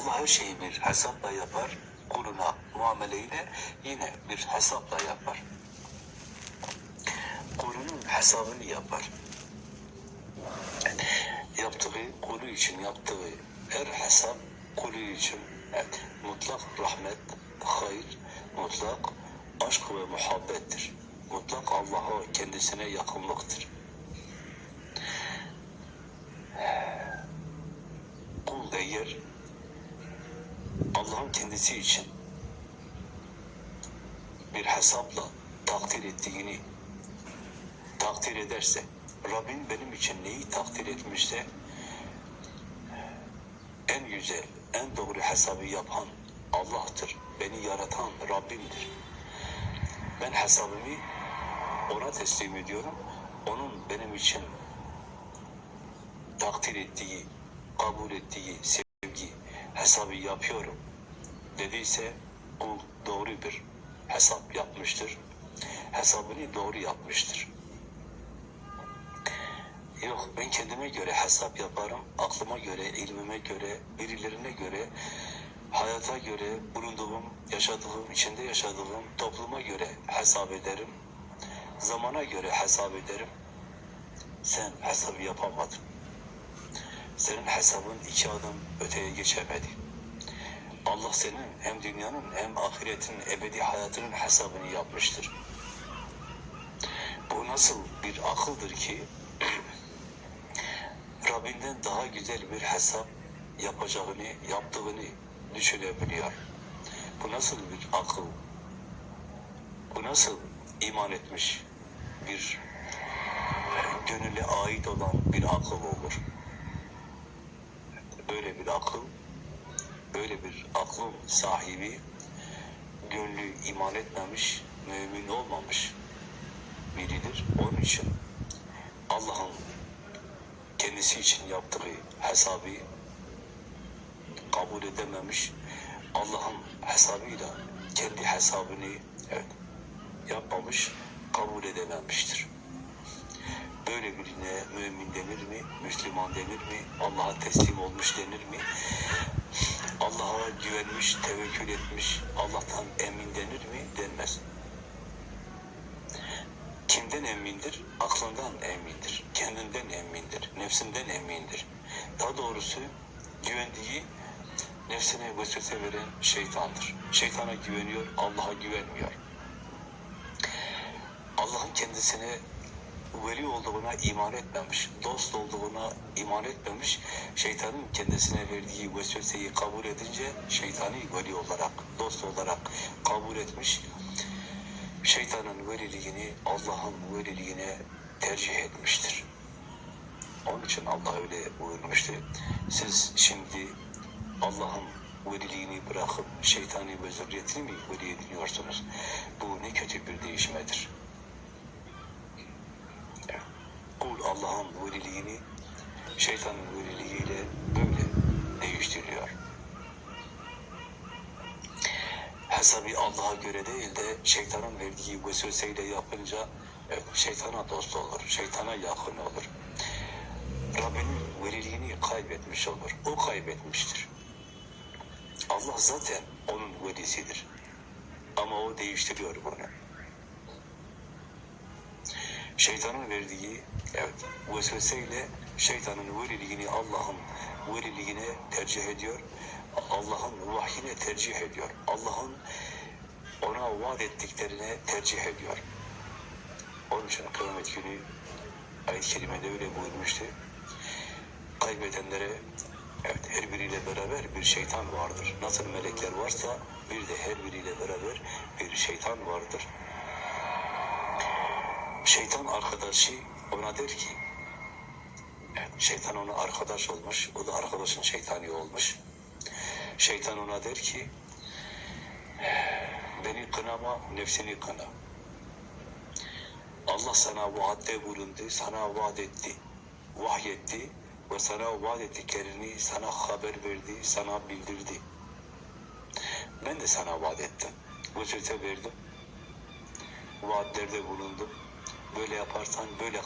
her şeyi bir hesapla yapar. Kuluna muameleyle yine bir hesapla yapar. Kulunun hesabını yapar. Yaptığı kulu için yaptığı her hesap kulu için evet, mutlak rahmet, hayır, mutlak aşk ve muhabbettir. Mutlak Allah'a kendisine yakınlıktır. Kul eğer Allah'ın kendisi için bir hesapla takdir ettiğini takdir ederse, Rabbim benim için neyi takdir etmişse en güzel, en doğru hesabı yapan Allah'tır. Beni yaratan Rabbimdir. Ben hesabımı ona teslim ediyorum. Onun benim için takdir ettiği, kabul ettiği sevgi hesabı yapıyorum dediyse kul doğru bir hesap yapmıştır. Hesabını doğru yapmıştır. Yok ben kendime göre hesap yaparım. Aklıma göre, ilmime göre, birilerine göre, hayata göre, bulunduğum, yaşadığım, içinde yaşadığım topluma göre hesap ederim. Zamana göre hesap ederim. Sen hesabı yapamadın. Senin hesabın iki adım öteye geçemedi. Allah senin hem dünyanın hem ahiretin ebedi hayatının hesabını yapmıştır. Bu nasıl bir akıldır ki Rabbinden daha güzel bir hesap yapacağını, yaptığını düşünebiliyor. Bu nasıl bir akıl? Bu nasıl iman etmiş bir gönüle ait olan bir akıl olur? Bir akıl, böyle bir aklın sahibi gönlü iman etmemiş, mümin olmamış biridir. Onun için Allah'ın kendisi için yaptığı hesabı kabul edememiş. Allah'ın hesabıyla kendi hesabını evet, yapmamış, kabul edememiştir. Böyle birine mümin denir mi, Müslüman denir mi, Allah'a teslim olmuş denir mi? Allah'a güvenmiş, tevekkül etmiş, Allah'tan emin denir mi? Denmez. Kimden emindir? Aklından emindir. Kendinden emindir. Nefsinden emindir. Daha doğrusu güvendiği nefsine vesvese veren şeytandır. Şeytana güveniyor, Allah'a güvenmiyor. Allah'ın kendisine veli olduğuna iman etmemiş, dost olduğuna iman etmemiş, şeytanın kendisine verdiği vesveseyi kabul edince şeytani veli olarak, dost olarak kabul etmiş, şeytanın veliliğini Allah'ın veliliğine tercih etmiştir. Onun için Allah öyle buyurmuştu. Siz şimdi Allah'ın veliliğini bırakıp şeytani ve zürriyetini mi veli ediniyorsunuz? Bu ne kötü bir değişmedir. Kul Allah'ın veliliğini şeytanın veliliğiyle böyle değiştiriyor. hesabı Allah'a göre değil de şeytanın verdiği vesveseyle yapınca evet, şeytana dost olur, şeytana yakın olur. Rabbinin veliliğini kaybetmiş olur. O kaybetmiştir. Allah zaten onun velisidir. Ama o değiştiriyor bunu. Şeytanın verdiği evet, vesveseyle şeytanın veliliğini Allah'ın veliliğine tercih ediyor. Allah'ın vahyine tercih ediyor. Allah'ın ona vaat ettiklerine tercih ediyor. Onun için kıyamet günü ayet-i kerimede öyle buyurmuştu. Kaybedenlere evet her biriyle beraber bir şeytan vardır. Nasıl melekler varsa bir de her biriyle beraber bir şeytan vardır. Şeytan arkadaşı ona der ki şeytan ona arkadaş olmuş. O da arkadaşın şeytani olmuş. Şeytan ona der ki beni kınama, nefsini kına. Allah sana vaatte bulundu, sana vaat etti, vahyetti ve sana vaat ettiklerini sana haber verdi, sana bildirdi. Ben de sana vaat ettim. Bu verdim. Vaatlerde bulundum. Böyle yaparsan böyle